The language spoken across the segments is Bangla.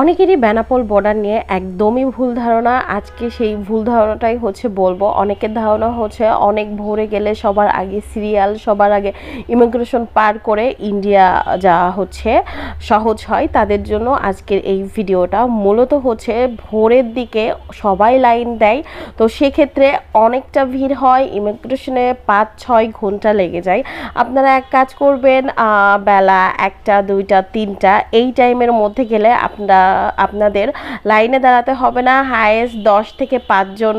অনেকেরই বেনাপোল বর্ডার নিয়ে একদমই ভুল ধারণা। আজকে সেই ভুল ধারণাটাই হচ্ছে বলব। অনেকের ধারণা হচ্ছে অনেক ভোরে গেলে সবার আগে সিরিয়াল সবার আগে ইমিগ্রেশন পার করে ইন্ডিয়া যাওয়া হচ্ছে। সহজ হয় তাদের জন্য আজকের এই ভিডিওটা। মূলত হচ্ছে ভোরের দিকে সবাই লাইন দেয়। তো সেক্ষেত্রে অনেকটা ভিড় হয় ইমিগ্রেশনে পাঁচ ছয় ঘণ্টা লেগে যায়। আপনারা এক কাজ করবেন বেলা একটা, দুইটা, তিনটা, এই টাইমের মধ্যে গেলে আপনারা আপনাদের লাইনে দাঁড়াতে হবে না। হায়েস্ট দশ থেকে পাঁচজন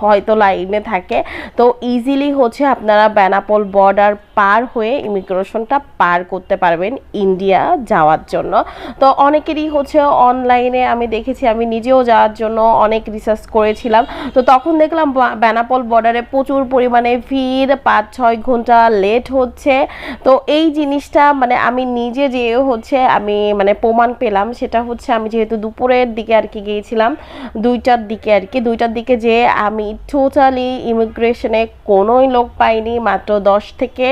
হয়তো লাইনে থাকে। তো ইজিলি হচ্ছে আপনারা বেনাপোল বর্ডার পার হয়ে ইমিগ্রেশনটা পার করতে পারবেন ইন্ডিয়া যাওয়ার জন্য। তো অনেকেরই হচ্ছে অনলাইনে আমি দেখেছি, আমি নিজেও যাওয়ার জন্য অনেক রিসার্চ করেছিলাম। তো তখন দেখলাম বেনাপোল বর্ডারে প্রচুর পরিমাণে ভিড় পাঁচ ছয় ঘণ্টা লেট হচ্ছে। তো এই জিনিসটা মানে আমি নিজে যে হচ্ছে আমি মানে প্রমাণ পেলাম, সেটা হচ্ছে আমি যেহেতু দুপুরের দিকে আর কি গিয়েছিলাম, দুইটার দিকে আর কি। দুইটার দিকে যে আমি টোটালি ইমিগ্রেশনে কোনোই লোক পাইনি, মাত্র দশ থেকে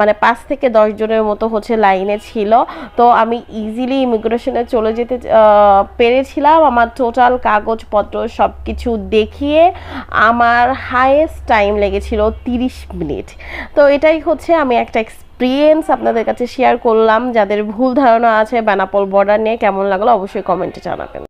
মানে পাঁচ থেকে দশ জনের মতো হচ্ছে লাইনে ছিল। তো আমি ইজিলি ইমিগ্রেশনে চলে যেতে পেরেছিলাম। আমার টোটাল কাগজপত্র সব কিছু দেখিয়ে আমার হায়েস্ট টাইম লেগেছিল তিরিশ মিনিট। তো এটাই হচ্ছে আমি একটা এক্সপিরিয়েন্স আপনাদের কাছে শেয়ার করলাম। যাদের ভুল ধারণা আছে, বেনাপোল বর্ডার নিয়ে কেমন লাগল অবশ্যই কমেন্টে জানাবেন।